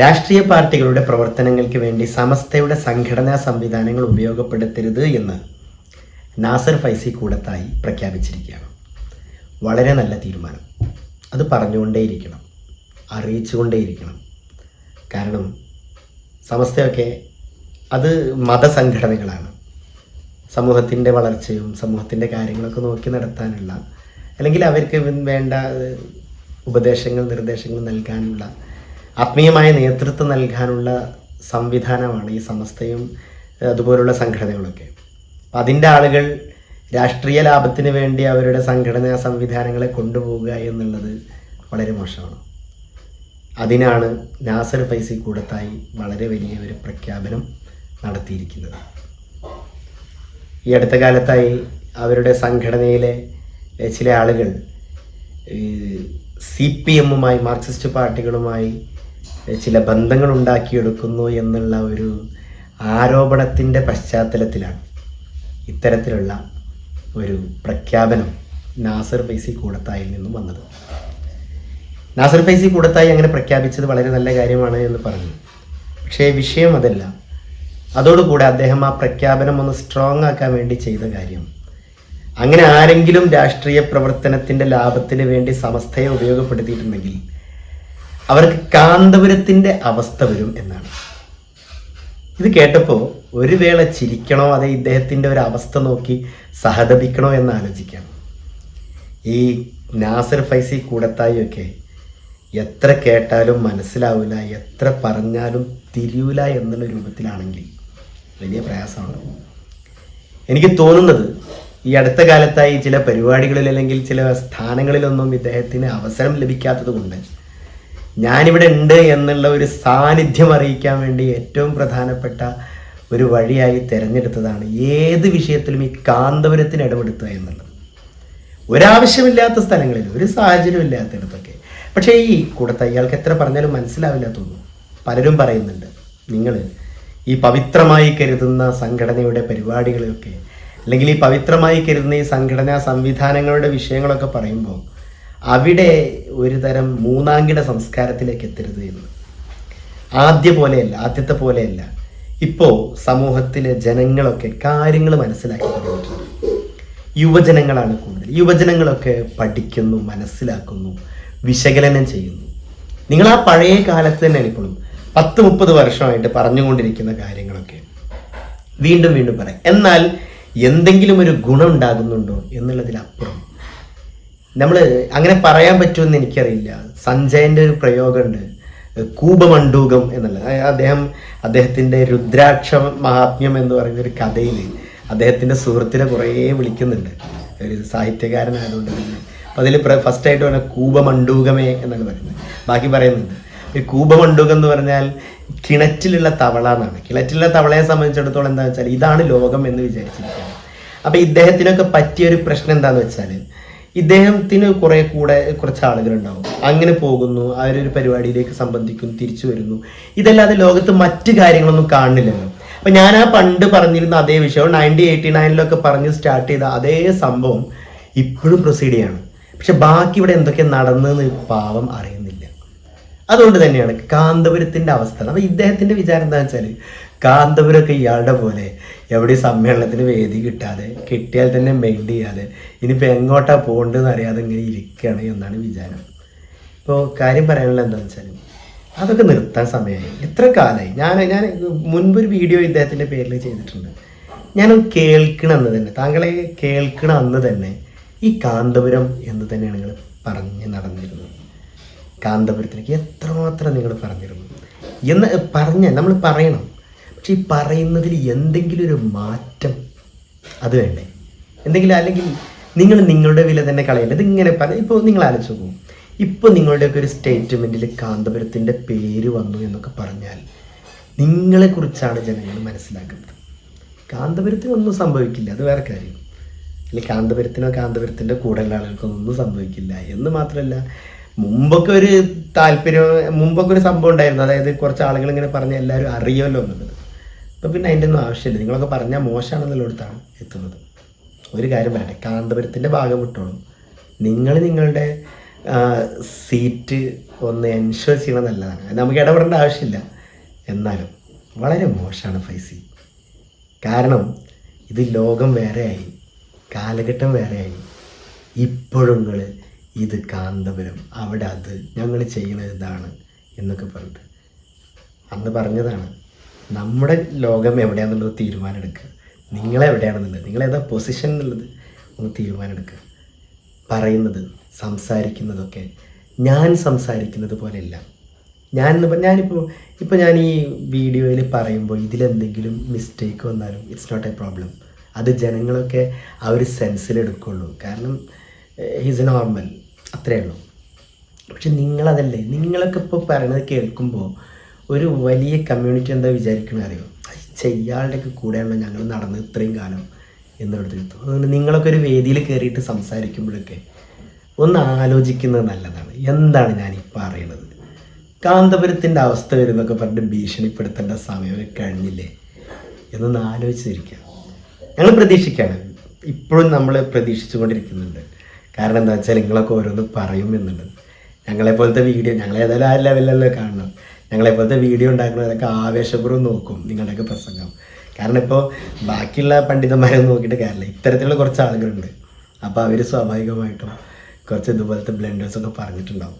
രാഷ്ട്രീയ പാർട്ടികളുടെ പ്രവർത്തനങ്ങൾക്ക് വേണ്ടി സമസ്തയുടെ സംഘടനാ സംവിധാനങ്ങൾ ഉപയോഗപ്പെടുത്തരുത് എന്ന് നാസർ ഫൈസി കൂടത്തായി പ്രഖ്യാപിച്ചിരിക്കുകയാണ്. വളരെ നല്ല തീരുമാനം. അത് പറഞ്ഞുകൊണ്ടേയിരിക്കണം. അറിയിച്ചുകൊണ്ടേയിരിക്കണം. കാരണം സമസ്തയൊക്കെ അത് മതസംഘടനകളാണ്. സമൂഹത്തിന്റെ വളർച്ചയും സമൂഹത്തിന്റെ കാര്യങ്ങളൊക്കെ നോക്കി നടത്താനുള്ള അല്ലെങ്കിൽ അവർക്ക് വേണ്ട ഉപദേശങ്ങൾ നിർദ്ദേശങ്ങൾ നൽകാനുള്ള ആത്മീയമായ നേതൃത്വം നൽകാനുള്ള സംവിധാനമാണ് ഈ സമസ്തയും അതുപോലുള്ള സംഘടനകളൊക്കെ. അതിന്റെ ആളുകൾ രാഷ്ട്രീയ ലാഭത്തിന് വേണ്ടി അവരുടെ സംഘടനാ സംവിധാനങ്ങളെ കൊണ്ടുപോവുക എന്നുള്ളത് വളരെ മോശമാണ്. അതിനാണ് നാസർ ഫൈസി കൂടത്തായി വളരെ വലിയ ഒരു പ്രഖ്യാപനം നടത്തിയിരിക്കുന്നത്. ഈ അടുത്ത കാലത്തായി അവരുടെ സംഘടനയിലെ ചില ആളുകൾ സി പി എമ്മുമായി മാർക്സിസ്റ്റ് പാർട്ടികളുമായി ചില ബന്ധങ്ങൾ ഉണ്ടാക്കിയെടുക്കുന്നു എന്നുള്ള ഒരു ആരോപണത്തിന്റെ പശ്ചാത്തലത്തിലാണ് ഇത്തരത്തിലുള്ള ഒരു പ്രഖ്യാപനം നാസർ ഫൈസി കൂടത്തായിൽ നിന്നും വന്നത്. നാസർ ഫൈസി കൂടത്തായി അങ്ങനെ പ്രഖ്യാപിച്ചത് വളരെ നല്ല കാര്യമാണ് എന്ന് പറഞ്ഞു. പക്ഷേ വിഷയം അതല്ല. അതോടുകൂടെ അദ്ദേഹം ആ പ്രഖ്യാപനം ഒന്ന് സ്ട്രോങ് ആക്കാൻ വേണ്ടി ചെയ്ത കാര്യം അങ്ങനെ ആരെങ്കിലും രാഷ്ട്രീയ പ്രവർത്തനത്തിന്റെ ലാഭത്തിന് വേണ്ടി സമസ്തയെ ഉപയോഗപ്പെടുത്തിയിട്ടുണ്ടെങ്കിൽ അവർക്ക് കാന്തപുരത്തിന്റെ അവസ്ഥ വരും എന്നാണ്. ഇത് കേട്ടപ്പോൾ ഒരു വേള ചിരിക്കണോ അതെ ഇദ്ദേഹത്തിന്റെ ഒരു അവസ്ഥ നോക്കി സഹതപിക്കണോ എന്ന് ആലോചിക്കണം ഈ നാസർ ഫൈസി കൂടത്തായൊക്കെ എത്ര കേട്ടാലും മനസ്സിലാവില്ല എത്ര പറഞ്ഞാലും തിരിയൂല എന്നുള്ള രൂപത്തിലാണെങ്കിൽ വലിയ പ്രയാസമാണ്. എനിക്ക് തോന്നുന്നത് ഈ അടുത്ത കാലത്തായി ചില പരിപാടികളിൽ അല്ലെങ്കിൽ ചില സ്ഥാനങ്ങളിലൊന്നും ഇദ്ദേഹത്തിന് അവസരം ലഭിക്കാത്തത് കൊണ്ട് ഞാനിവിടെ ഉണ്ട് എന്നുള്ള ഒരു സാന്നിധ്യം അറിയിക്കാൻ വേണ്ടി ഏറ്റവും പ്രധാനപ്പെട്ട ഒരു വഴിയായി തിരഞ്ഞെടുത്തതാണ് ഏത് വിഷയത്തിലും ഈ കാന്തപുരത്തിന് ഇടപെടുത്തുക എന്നുള്ളത്. ഒരാവശ്യമില്ലാത്ത സ്ഥലങ്ങളിൽ ഒരു സാഹചര്യം ഇല്ലാത്തടത്തൊക്കെ. പക്ഷേ ഈ കൂടത്ത ഇയാൾക്ക് എത്ര പറഞ്ഞാലും മനസ്സിലാവില്ല തോന്നുന്നു. പലരും പറയുന്നുണ്ട് നിങ്ങൾ ഈ പവിത്രമായി കരുതുന്ന സംഘടനയുടെ പരിപാടികളൊക്കെ അല്ലെങ്കിൽ ഈ പവിത്രമായി കരുതുന്ന ഈ സംഘടനാ സംവിധാനങ്ങളുടെ വിഷയങ്ങളൊക്കെ പറയുമ്പോൾ അവിടെ ഒരു തരം മൂന്നാംകിട സംസ്കാരത്തിലേക്ക് എത്തരുത് എന്ന്. ആദ്യ പോലെയല്ല ആദ്യത്തെ പോലെയല്ല. ഇപ്പോൾ സമൂഹത്തിലെ ജനങ്ങളൊക്കെ കാര്യങ്ങൾ മനസ്സിലാക്കി തുടങ്ങിയിട്ടുണ്ട് യുവജനങ്ങളാണ് കൂടുതൽ. യുവജനങ്ങളൊക്കെ പഠിക്കുന്നു മനസ്സിലാക്കുന്നു വിശകലനം ചെയ്യുന്നു. നിങ്ങൾ ആ പഴയ കാലത്ത് തന്നെയാണ് ഇപ്പോഴും പത്ത് മുപ്പത് വർഷമായിട്ട് പറഞ്ഞുകൊണ്ടിരിക്കുന്ന കാര്യങ്ങളൊക്കെ. വീണ്ടും വീണ്ടും പറയാം. എന്നാൽ എന്തെങ്കിലും ഒരു ഗുണം ഉണ്ടാകുന്നുണ്ടോ എന്നുള്ളതിലപ്പുറം നമ്മൾ അങ്ങനെ പറയാൻ പറ്റുമെന്ന് എനിക്കറിയില്ല. സഞ്ജയന്റെ ഒരു പ്രയോഗമുണ്ട്. കൂപമണ്ഡൂകം എന്നുള്ളത് അദ്ദേഹം അദ്ദേഹത്തിന്റെ രുദ്രാക്ഷ മഹാത്മ്യം എന്ന് പറയുന്ന ഒരു കഥയിൽ അദ്ദേഹത്തിന്റെ സുഹൃത്തിനെ കുറേ വിളിക്കുന്നുണ്ട്. ഒരു സാഹിത്യകാരനായതുകൊണ്ട് തന്നെ. അപ്പോൾ അതിൽ ഫസ്റ്റ് ആയിട്ട് പറഞ്ഞ കൂപമണ്ഡൂകമേ എന്നൊക്കെ പറയുന്നത്. ബാക്കി പറയുന്നുണ്ട്. ഈ കൂപമണ്ഡൂകം എന്ന് പറഞ്ഞാൽ കിണറ്റിലുള്ള തവള എന്നാണ് കിണറ്റിലുള്ള തവളയെ സംബന്ധിച്ചിടത്തോളം എന്താണെന്ന് വെച്ചാൽ ഇതാണ് ലോകം എന്ന് വിചാരിച്ചിരിക്കുന്നത് അപ്പോൾ ഇദ്ദേഹത്തിനൊക്കെ പറ്റിയ ഒരു പ്രശ്നം എന്താണെന്ന് വെച്ചാൽ ഇദ്ദേഹത്തിന് കുറെ കൂടെ കുറച്ച് ആളുകളുണ്ടാവും. അങ്ങനെ പോകുന്നു അവരൊരു പരിപാടിയിലേക്ക് സംബന്ധിക്കുന്നു തിരിച്ചു വരുന്നു. ഇതല്ലാതെ ലോകത്ത് മറ്റു കാര്യങ്ങളൊന്നും കാണുന്നില്ലല്ലോ. അപ്പൊ ഞാൻ ആ പണ്ട് പറഞ്ഞിരുന്ന അതേ വിഷയം നയന്റി എയ്റ്റി നയനിലൊക്കെ പറഞ്ഞ് സ്റ്റാർട്ട് ചെയ്ത അതേ സംഭവം ഇപ്പോഴും പ്രൊസീഡ് ചെയ്യാണ്. പക്ഷെ ബാക്കി ഇവിടെ എന്തൊക്കെ നടന്നെന്ന് പാവം അറിയുന്നില്ല. അതുകൊണ്ട് തന്നെയാണ് കാന്തപുരത്തിന്റെ അവസ്ഥ. അപ്പൊ ഇദ്ദേഹത്തിന്റെ വിചാരം എന്താ വെച്ചാൽ കാന്തപുരമൊക്കെ ഇയാളുടെ പോലെ എവിടെ സമ്മേളനത്തിന് വേദി കിട്ടാതെ കിട്ടിയാൽ തന്നെ മെയിൻ ചെയ്യാതെ ഇനിയിപ്പോൾ എങ്ങോട്ടാ പോകേണ്ടതെന്ന് അറിയാതെ ഇങ്ങനെ ഇരിക്കുകയാണ് എന്നാണ് വിചാരം. ഇപ്പോൾ കാര്യം പറയാനുള്ള എന്താണെന്ന് വെച്ചാൽ അതൊക്കെ നിർത്താൻ സമയമായി. എത്ര കാലമായി. ഞാൻ ഞാൻ മുൻപൊരു വീഡിയോ ഇദ്ദേഹത്തിന്റെ പേരിൽ ചെയ്തിട്ടുണ്ട്. ഞാൻ കേൾക്കണ അന്ന് തന്നെ താങ്കളെ കേൾക്കണ അന്ന് തന്നെ ഈ കാന്തപുരം എന്ന് തന്നെയാണ് നിങ്ങൾ പറഞ്ഞ് നടന്നിരുന്നത്. കാന്തപുരത്തിലേക്ക് എത്രമാത്രം നിങ്ങൾ പറഞ്ഞിരുന്നു? എന്ന് പറഞ്ഞ നമ്മൾ പറയണം. പക്ഷെ ഈ പറയുന്നതിൽ എന്തെങ്കിലും ഒരു മാറ്റം അത് വേണ്ടേ? എന്തെങ്കിലും അല്ലെങ്കിൽ നിങ്ങൾ നിങ്ങളുടെ വില തന്നെ കളയേണ്ടത് ഇങ്ങനെ പറ ഇപ്പോൾ നിങ്ങൾ ആലോചിച്ച് പോകും ഇപ്പോൾ നിങ്ങളുടെയൊക്കെ ഒരു സ്റ്റേറ്റ്മെന്റിൽ കാന്തപുരത്തിന്റെ പേര് വന്നു എന്നൊക്കെ പറഞ്ഞാൽ നിങ്ങളെക്കുറിച്ചാണ് ജനങ്ങൾ മനസ്സിലാക്കുന്നത്. കാന്തപുരത്തിനൊന്നും സംഭവിക്കില്ല. അത് വേറെ കാര്യം. അല്ലെങ്കിൽ കാന്തപുരത്തിനോ കാന്തപുരത്തിന്റെ കൂടെയുള്ള ആളുകൾക്കൊന്നും ഒന്നും സംഭവിക്കില്ല. എന്ന് മാത്രമല്ല മുമ്പൊക്കെ ഒരു താല്പര്യം മുമ്പൊക്കെ ഒരു സംഭവം ഉണ്ടായിരുന്നു. അതായത് കുറച്ച് ആളുകൾ ഇങ്ങനെ പറഞ്ഞാൽ എല്ലാവരും അറിയുമല്ലോ എന്നുള്ളത്. ഇപ്പം പിന്നെ അതിന്റെ ഒന്നും ആവശ്യമില്ല. നിങ്ങളൊക്കെ പറഞ്ഞാൽ മോശമാണെന്നുള്ളിടത്താണ് എത്തുന്നത്. ഒരു കാര്യം പറയട്ടെ. കാന്തപുരത്തിന്റെ ഭാഗം വിട്ടോളൂ. നിങ്ങൾ നിങ്ങളുടെ സീറ്റ് ഒന്ന് എൻഷുർ ചെയ്യണം നല്ലതാണ്. നമുക്ക് ഇടപെടേണ്ട ആവശ്യമില്ല. എന്നാലും വളരെ മോശമാണ് ഫൈസി. കാരണം ഇത് ലോകം വേറെയായി. കാലഘട്ടം വേറെയായി. ഇപ്പോഴും നിങ്ങൾ ഇത് കാന്തപുരം അവിടെ അത് ഞങ്ങൾ ചെയ്യുന്നത് ഇതാണ് എന്നൊക്കെ പറഞ്ഞിട്ട്. അന്ന് പറഞ്ഞതാണ്. നമ്മുടെ ലോകം എവിടെയാണെന്നുള്ളത് തീരുമാനം എടുക്കുക നിങ്ങളെവിടെയാണെന്നുള്ളത് നിങ്ങളേതാ പൊസിഷൻ എന്നുള്ളത് ഒന്ന് തീരുമാനം എടുക്കുക പറയുന്നത് സംസാരിക്കുന്നതൊക്കെ ഞാൻ സംസാരിക്കുന്നത് പോലെയല്ല. ഞാൻ ഞാനിപ്പോൾ ഇപ്പോൾ ഞാൻ ഈ വീഡിയോയിൽ പറയുമ്പോൾ ഇതിലെന്തെങ്കിലും മിസ്റ്റേക്ക് വന്നാലും ഇറ്റ്സ് നോട്ട് എ പ്രോബ്ലം അത് ജനങ്ങളൊക്കെ ആ ഒരു സെൻസിലെടുക്കുള്ളൂ കാരണം ഹിസ് നോർമൽ അത്രയേ ഉള്ളൂ പക്ഷെ നിങ്ങളതല്ലേ നിങ്ങളൊക്കെ ഇപ്പോൾ പറയണത് കേൾക്കുമ്പോൾ ഒരു വലിയ കമ്മ്യൂണിറ്റി എന്താ വിചാരിക്കണത് അറിയോ? ചെയ്യാളുടെയൊക്കെ കൂടെയാണല്ലോ ഞങ്ങൾ നടന്ന് ഇത്രയും കാലം എന്നുള്ളത് അതുകൊണ്ട് നിങ്ങളൊക്കെ ഒരു വേദിയിൽ കയറിയിട്ട് സംസാരിക്കുമ്പോഴൊക്കെ ഒന്ന് ആലോചിക്കുന്നത് നല്ലതാണ്. എന്താണ് ഞാൻ അറിയണത്? കാന്തപുരത്തിന്റെ അവസ്ഥ വരുന്നൊക്കെ പറഞ്ഞിട്ട് ഭീഷണിപ്പെടുത്തേണ്ട സമയം കഴിഞ്ഞില്ലേ? എന്നൊന്ന് ആലോചിച്ചിരിക്കുക ഞങ്ങൾ പ്രതീക്ഷിക്കുകയാണ് ഇപ്പോഴും നമ്മൾ പ്രതീക്ഷിച്ചുകൊണ്ടിരിക്കുന്നുണ്ട്. കാരണം എന്താ വെച്ചാൽ നിങ്ങളൊക്കെ ഓരോന്ന് പറയും എന്നുള്ളത് ഞങ്ങളെപ്പോലത്തെ വീഡിയോ ഞങ്ങളേതായാലും ആ ലെവലിലല്ലേ കാണണം ഞങ്ങളെപ്പോലത്തെ വീഡിയോ ഉണ്ടാക്കുന്നതൊക്കെ ആവേശപൂർവം നോക്കും നിങ്ങളുടെയൊക്കെ പ്രസംഗം. കാരണം ഇപ്പോൾ ബാക്കിയുള്ള പണ്ഡിതന്മാരെ നോക്കിയിട്ട് കാര്യമില്ല. ഇത്തരത്തിലുള്ള കുറച്ച് ആളുകളുണ്ട്. അപ്പോൾ അവർ സ്വാഭാവികമായിട്ടും കുറച്ച് ഇതുപോലത്തെ ബ്ലെൻഡേഴ്സൊക്കെ പറഞ്ഞിട്ടുണ്ടാവും.